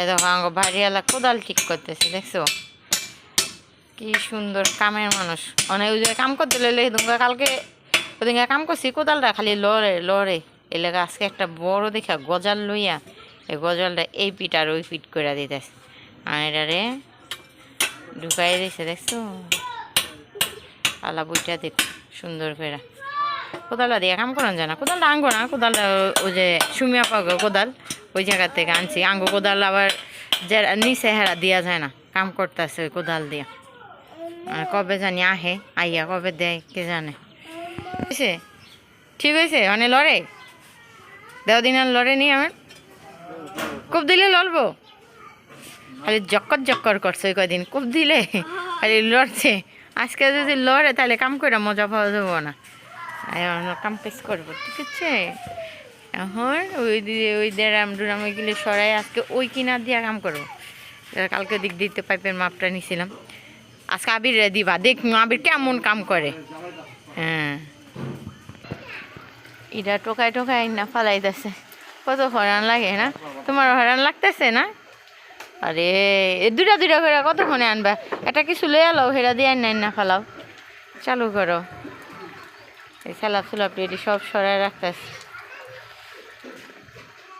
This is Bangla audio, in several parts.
এই দেখো আঙ্গ বাড়িওয়ালা কোদাল ঠিক করতেছে, দেখছ? কি সুন্দর কামের মানুষ। অনেক ওই কাম করতে লইলে তোমরা কালকে ওদিকে কাম করছি, কোদালটা খালি লড়ে লড়ে। এলাকা আজকে একটা বড় দেখা, গজাল লইয়া এই গজালটা এই পিঠ আর ওই পিঠ করে দিতেছে। আর এটারে ঢুকাই দিছে, দেখছ? আলা বইটা দেখ সুন্দর করে কোদালটা দিয়ে কাম করান যায় না। কোদালটা আঙ্গো না, কোদালটা ওই যে সুমিয়া পাগো কোদাল। ওই জায়গা থেকে আনছি। আঙ্গো কোদাল আবার যারা নিচে হেরা দেওয়া যায় না, কাম করতেছে ওই কোদাল দিয়া। আর কবে জানি আহে, আইয়া কবে দেয়, কে জানে। হয়েছে? ঠিক হয়েছে? মানে লড়ে? দেও দিন আর লড়ে নি আমার? খুব দিলে লড়বো? খালি জক্কর জক্কর করছে ওই কদিন খুব দিলে? খালি লড়ছে। আজকে যদি লড়ে, তাহলে কাম করে মজা পাওয়া যাব না। কাম পেস করব, ঠিক আছে? এখন ওই দিয়ে ওই দেড়াম ডুরাম ওইগুলি সরাই আজকে ওই কিনার দিয়া করব এবার কালকে দিক দিতে পাইপের মাপটা নিছিলাম। আজকে আবির দিবা, দেখ আবির কেমন কাম করে। হ্যাঁ। এটা টোকায় টোকায় না ফালাইতেছে। কত হরান লাগে, না? তোমার হরান লাগতেছে, না? আরে দুটা দুটা করে কতক্ষণে আনবা? এটা কিছু লয়ে আলো হেরা দিয়ে আন না ফালাও। চালু করো। এই সালাপ সুলাপ রেডি সব সরাই রাখতেছে।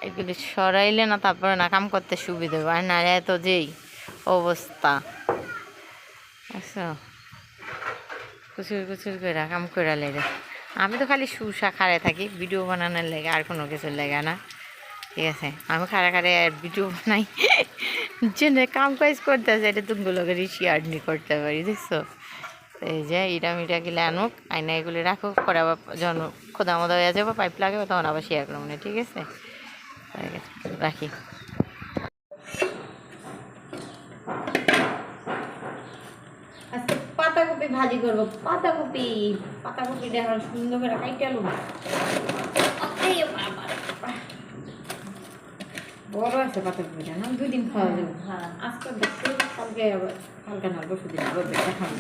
এগুলি সরাইলে না তারপরে না কাম করতে সুবিধা হবে। আর না এত যেই অবস্থা। আচ্ছা। কুচুর কুচুর করে কাম করে লেগে আমি তো খালি সুসা খাড়ে থাকি, ভিডিও বানানোর লেগে আর কোনো কিছুর লেগে না। ঠিক আছে? আমি খাড়া খাড়ে ভিডিও বানাই। যে কাম কাজ করতেছে এটা তুমগুলোকে শেয়ার নি করতে পারি, দেখছ? এই যে ইটা মিটা গেলে আনুক আয়না এগুলি রাখুক, পরে আবার যখন খোদা মোদা হয়ে যাব, পাইপ লাগাবো, তখন আবার শেয়ার করব না, ঠিক আছে? ঠিক আছে, রাখি। আজকে পাতাকপি ভাজি করব। পাতাকপি পাতাকপিটা এখন সুন্দর করে কাইটে আলু বড় আছে পাতাকপিটা না দুই দিন খাওয়া যাবে। আজকে দেখছি কালকে আবার কালকে না পরশু দিন আবার বেটা খাব।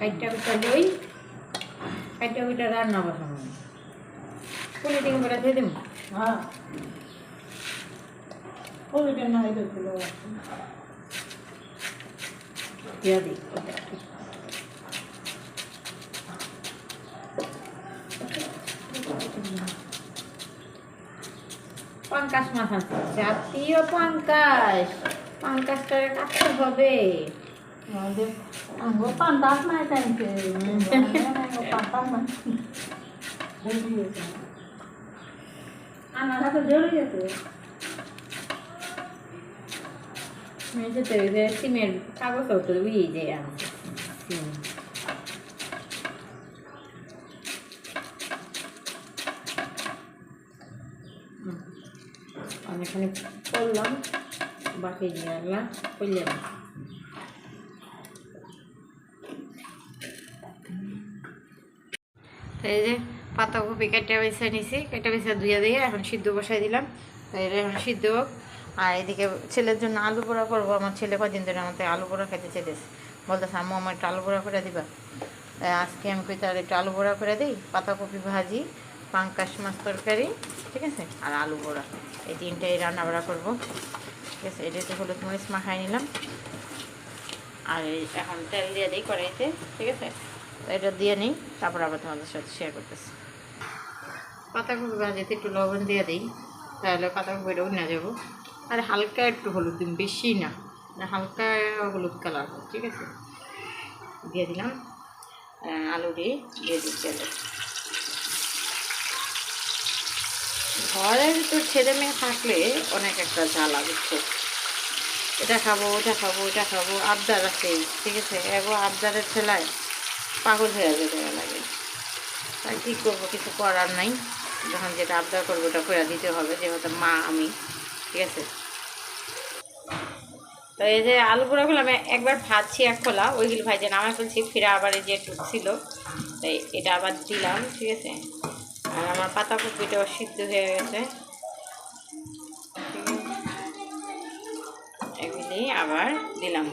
কাইটা পিঠা লই কাইটা পিঠা রান্না বসাবো। কোন দিন করে দিয়ে দেবো হ্যাঁ ওইটা না এটা ছিল দিয়ে দিই ওটা পাঙ্কাশ মাছ আছে জাতীয় পাঙ্কাশ পাঙ্কাশটারে কাটতে হবে আমাদের আঙ্গো পান্তাস নাই টাইমকে পান্তাস নাই আমার হাতে গেছে। মেঝেতে কাগজ ওটা উইয়ে যে আনছে এখানে করলাম, বাকি দিয়ে আনলাম করলাম। এই যে পাতাকপি কেটে বেছে নিছি, কেটে বেছে ধুয়ে দিয়ে এখন সিদ্ধ বসাই দিলাম। এটা এখন সিদ্ধ হোক। আর এদিকে ছেলের জন্য আলু পোড়া করব। আমার ছেলে কদিন ধরে আমাকে আলু পোড়া খেতে চেয়েছে বলতেছে, আম্মু, আমার একটু আলু পোড়া করে দিবা? আজকে আমি কই তার একটু আলু পোড়া করে দিই? পাতাকপি ভাজি, পাঙ্কাশ মাছ তরকারি, ঠিক আছে? আর আলু পোড়া। এই তিনটাই রান্না বাড়া করব। ঠিক আছে? এটাতে হলুদ মরিচ মাখাই নিলাম। আর এখন তেল দিয়ে দিই কড়াইতে, ঠিক আছে? তো এটা দিয়ে নিই, তারপর আবার তোমাদের সাথে শেয়ার করতেছি। পাতাকপি ভাজিতে একটু লবণ দিয়ে দিই, তাহলে পাতাকপিটা উঠে যাব। আর হালকা একটু হলুদ দিন, বেশি না। না হালকা হলুদ কালার ঠিক আছে? দিয়ে দিলাম আলু দিয়ে দিয়ে তেলে ঘরের ভিতর ছেলে মেয়ে থাকলে অনেক একটা জ্বালা বুঝছ এটা খাব, ওটা খাব ওটা খাব, আবদার আছে ঠিক আছে? এগো আবদারের ছেলায় পাগল হয়ে যেতে লাগে। তাই কী করব, কিছু করার নাই। যখন যেটা আবদার করব, ওটা করে দিতে হবে, যেহেতু মা, আমি। ঠিক আছে? তো এই যে আলু পোড়াগুলো আমি একবার ভাজছি এক খোলা, ওইগুলো ভাজে নামায় ফেলছি ফিরে আবার এই যে ছিল তাই এটা আবার দিলাম, ঠিক আছে? আর আমার পাতাকপিটাও সিদ্ধ হয়ে গেছে। এগুলি আবার দিলাম।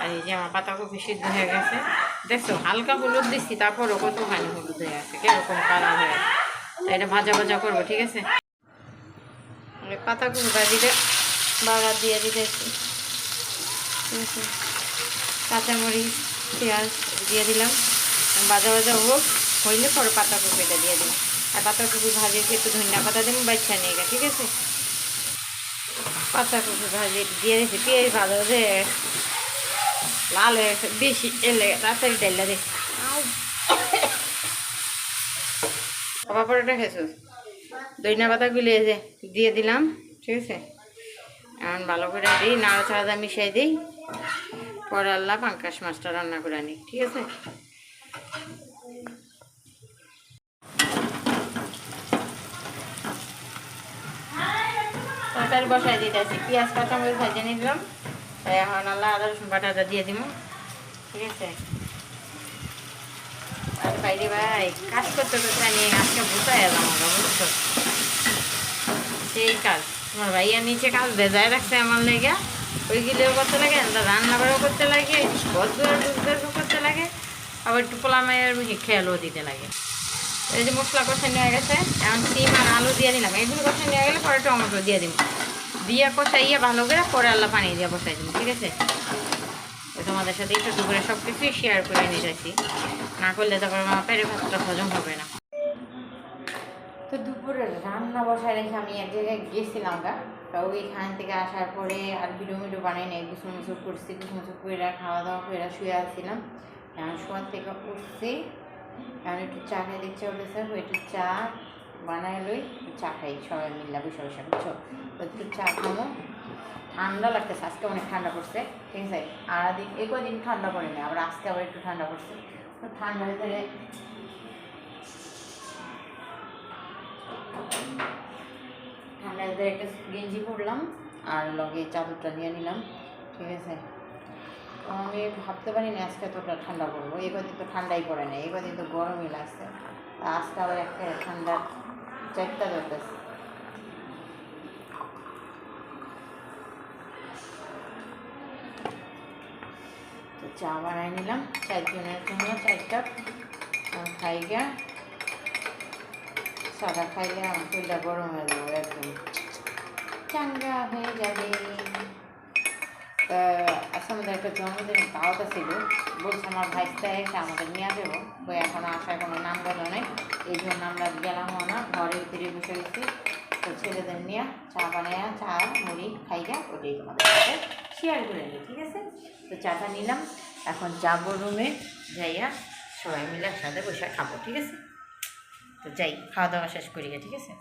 আর এই যে আমার পাতা পাতাকপি সিদ্ধ হয়ে গেছে। দেখছ, হালকা হলুদ দিচ্ছি, তারপরও কতখানি হলুদ হয়ে গেছে কীরকম কালার হয়ে গেছে। তো এটা ভাজা ভাজা করব, ঠিক আছে? এই পাতাকপি ভাজিটা বাগার দিয়ে দিতেছি। ঠিক আছে? কাঁচামরিচ, পেঁয়াজ দিয়ে দিলাম। ভাজা ভাজা হোক, হইলে পরে পাতাকপিটা দিয়ে দিলাম। আর পাতাকপি ভাজিয়ে একটু ধনিয়া পাতা দিন বাচ্চা নিয়ে গা ঠিক আছে? পাতা পাতাকপি ভাজি দিয়ে দিয়েছি, পেঁয়াজ ভাজা যে লাল হয়ে গেছে বেশি এলে তাড়াতাড়ি ডাইলা দে। বাবা পরোটা খেয়েছো? দইনা পাতা গুলিয়ে যে দিয়ে দিলাম ঠিক আছে? এখন ভালো করে দিই নাড়া ছাড়া মিশাই দিই। পরে আল্লাহ পাঙ্কাশ মাছটা রান্না করে আনি ঠিক আছে? তরকারি বসাই দিতেছি পেঁয়াজ কাঁচামরিচ ভাজে নিলাম। এখন আল্লাহ আদা রসুন বাটাটা দিয়ে দিব ঠিক আছে? আর বাইরে ভাই, কাজ করতে করতে আমি আজকে ভুতাই এলাম আমরা, বুঝছ? সেই কাজ। তোমার ভাইয়া নিচে কাজ বেজায় রাখছে আমার লেগে। ওইগুলোও করতে লাগে রান্না করতে লাগে ঘর করতে লাগে, আবার একটু পোলা মায়ের খেয়ালও দিতে লাগে। এই যে মশলা কষা নিয়ে গেছে, এখন সিম আর আলু দিয়ে দিলাম। এগুলো কষা নিয়ে গেলে পরে টমেটো দিয়ে দিব। দিয়ে কষাইয়ে ভালো করে পরে আল্লাহ পানি দিয়ে বসাই দিব, ঠিক আছে? তো তোমাদের সাথে একটু দুপুরে সব কিছুই শেয়ার করে নিতেছি না করলে তারপর আমার পেটে ভাতটা হজম হবে না। তো দুপুরে রান্না বসায় রেখে আমি এক জায়গায় গেছিলাম গা। তো ওইখান থেকে আসার পরে আর ভিডিও মিডিও বানাই নাই গুছু মুছু করছি গুছু মুছু করে খাওয়া দাওয়া করে শুয়ে আসছিলাম এখন শোয়ার থেকে উঠছি। এখন একটু চা খাই দেখছে উঠেছে একটু চা বানাই লই, চা খাই, সবাই মিল্লা বসে বসে, বুঝছ? তো চা খাব ঠান্ডা লাগতেছে, আজকে অনেক ঠান্ডা পড়ছে, ঠিক আছে? আর দিন এই কদিন ঠান্ডা পড়েনি, আবার আজকে আবার একটু ঠান্ডা পড়ছে। তো ঠান্ডার ভিতরে ভিতরে একটা গেঞ্জি পরলাম, আর লগে চাদরটা নিয়ে নিলাম, ঠিক আছে? আমি ভাবতে পারি না আজকে এতটা ঠান্ডা পড়ব কদিন তো ঠান্ডাই পড়ে না কদিন তো গরমই লাগছে। আজকে আবার একটা ঠান্ডা চারটা ধরতেছে তো চা বানাই নিলাম চারজনের জন্য চার কাপ খাই গা সাদা খাইলে আমার শরীরটা গরম হয়ে যাবে একদম চাঙ্গা হয়ে যাবে তা আজকে আমাদের একটা জন্মদিনের দাওয়াত ছিল। বলছে আমার ভাইসটা এসে আমাদের নিয়ে যাব। তো এখন আসার কোনো নাম গেল নেই। এই জন্য আমরা গেলামও না ঘরে ফিরে বসে গেছি তো ছেলেদের নিয়ে চা বানায় চা মুড়ি খাইয়া ওটাই তোমাদের সাথে শেয়ার করে নিই ঠিক আছে? তো চাটা নিলাম। এখন যাব রুমে যাইয়া সবাই মিলে একসাথে বসে খাব ঠিক আছে? তো যাই খাওয়া দাওয়া শেষ করি গে, ঠিক আছে?